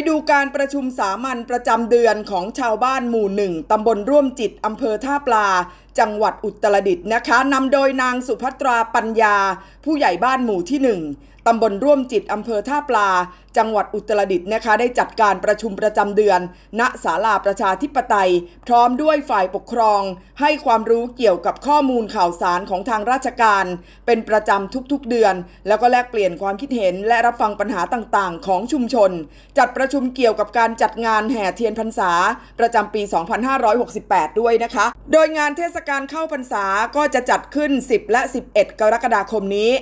ไปดูการประชุมสามัญประจำเดือนของชาวบ้านหมู่หนึ่งตำบลร่วมจิตอำเภอท่าปลาจังหวัดอุตรดิตถ์นะคะนำโดยนางสุภัตราปัญญา ผู้ใหญ่บ้านหมู่ที่หนึ่งตำบลร่วมจิตอำเภอท่าปลา จังหวัดอุตรดิตถ์นะคะ ได้จัดการประชุมประจำเดือน ณศาลาประชาธิปไตย พร้อมด้วยฝ่ายปกครอง ให้ความรู้เกี่ยวกับข้อมูลข่าวสารของทางราชการ เป็นประจำทุกๆเดือน แล้วก็แลกเปลี่ยนความคิดเห็น และรับฟังปัญหาต่างๆ ของชุมชน จัดประชุมเกี่ยวกับการจัดงานแห่เทียนพรรษา ประจำปี 2568 ด้วยนะคะ โดยงานเทศกาลเข้าพรรษาก็จะจัดขึ้น 10 และ 11 กรกฎาคมนี้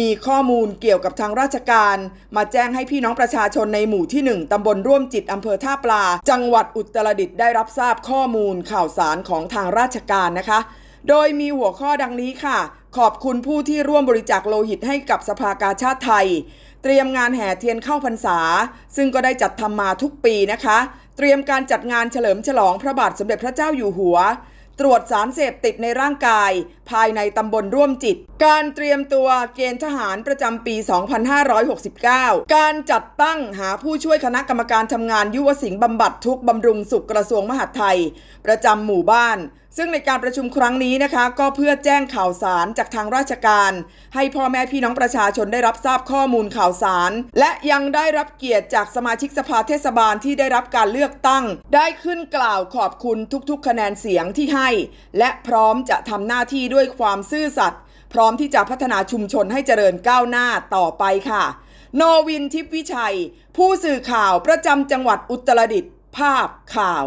มีข้อมูลเกี่ยวกับทางราชการ มาแจ้งให้พี่น้องประชาชนในหมู่ที่ 1 ตำบลร่วมจิตอำเภอท่าปลา จังหวัดอุตรดิตถ์ได้รับทราบข้อมูลข่าวสารของทางราชการนะคะ โดยมีหัวข้อดังนี้ค่ะ ขอบคุณผู้ที่ร่วมบริจาคโลหิตให้กับสภากาชาติไทย เตรียมงานแห่เทียนเข้าพรรษา ซึ่งก็ได้จัดทำมาทุกปีนะคะ เตรียมการจัดงานเฉลิมฉลองพระบาทสมเด็จพระเจ้าอยู่หัว ตรวจสารเสพติดในร่างกาย ภายในตำบลร่วมจิต การเตรียมตัวเกณฑ์ทหารประจำปี 2569 การจัดตั้งหาผู้ช่วยคณะกรรมการทำงานยุวสิงห์บำบัดทุกบำรุงสุขกระทรวงมหาดไทย ประจำหมู่บ้าน ซึ่งในการประชุมครั้งนี้นะคะ ก็เพื่อแจ้งข่าวสารจากทางราชการ ให้พ่อแม่พี่น้องประชาชนได้รับทราบข้อมูลข่าวสาร และยังได้รับเกียรติจากสมาชิกสภาเทศบาลที่ได้รับการเลือกตั้ง ได้ขึ้นกล่าวขอบคุณทุกๆ คะแนนเสียงที่ให้ และพร้อมจะทำหน้าที่ด้วยความซื่อสัตย์พร้อมที่จะพัฒนาชุมชนให้เจริญก้าวหน้าต่อไปค่ะ โนวินทิพวิชัย ผู้สื่อข่าวประจำจังหวัดอุตรดิตถ์ภาพข่าว